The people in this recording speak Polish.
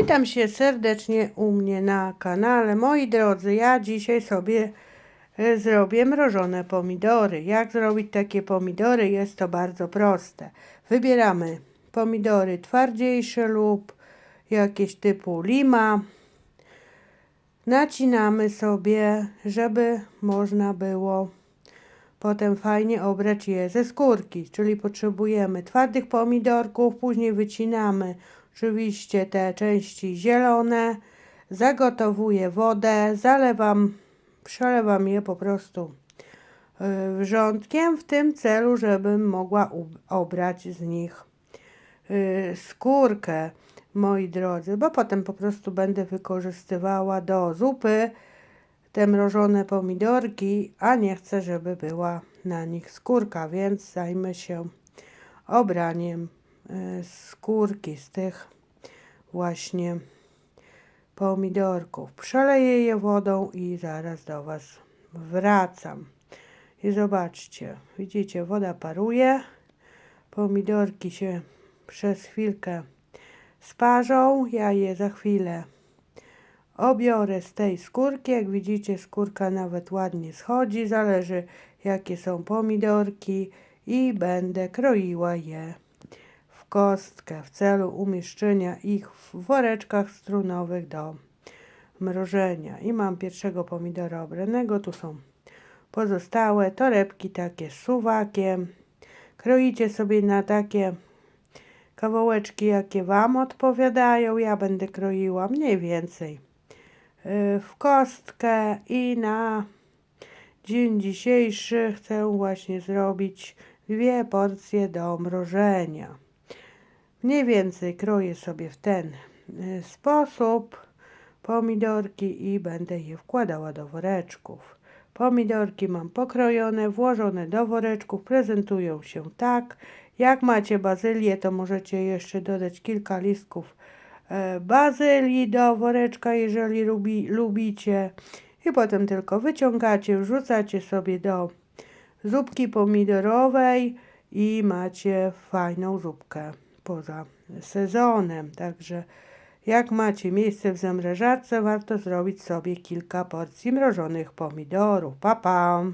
witam się serdecznie u mnie na kanale. Moi drodzy, ja dzisiaj sobie e, zrobię mrożone pomidory. Jak zrobić takie pomidory? Jest to bardzo proste. Wybieramy pomidory twardziejsze lub jakieś typu lima. Nacinamy sobie, żeby można było potem fajnie obrać je ze skórki, czyli potrzebujemy twardych pomidorków, później wycinamy oczywiście te części zielone, zagotowuję wodę, zalewam, przelewam je po prostu y, wrzątkiem w tym celu, żebym mogła obrać z nich y, skórkę, moi drodzy, bo potem po prostu będę wykorzystywała do zupy te mrożone pomidorki, a nie chcę, żeby była na nich skórka, więc zajmę się obraniem skórki z tych właśnie pomidorków. Przeleję je wodą i zaraz do Was wracam. I zobaczcie, widzicie, woda paruje, pomidorki się przez chwilkę sparzą, ja je za chwilę obiorę z tej skórki. Jak widzicie, skórka nawet ładnie schodzi. Zależy, jakie są pomidorki, i będę kroiła je kostkę w celu umieszczenia ich w woreczkach strunowych do mrożenia. I mam pierwszego pomidora obranego. Tu są pozostałe torebki takie z suwakiem. Kroicie sobie na takie kawałeczki, jakie Wam odpowiadają. Ja będę kroiła mniej więcej y, w kostkę i na dzień dzisiejszy chcę właśnie zrobić dwie porcje do mrożenia. Mniej więcej kroję sobie w ten y, sposób pomidorki i będę je wkładała do woreczków. Pomidorki mam pokrojone, włożone do woreczków, prezentują się tak. Jak macie bazylię, to możecie jeszcze dodać kilka listków e, bazylii do woreczka, jeżeli lubi, lubicie. I potem tylko wyciągacie, wrzucacie sobie do zupki pomidorowej i macie fajną zupkę poza sezonem. Także jak macie miejsce w zamrażarce, warto zrobić sobie kilka porcji mrożonych pomidorów. Pa, pa!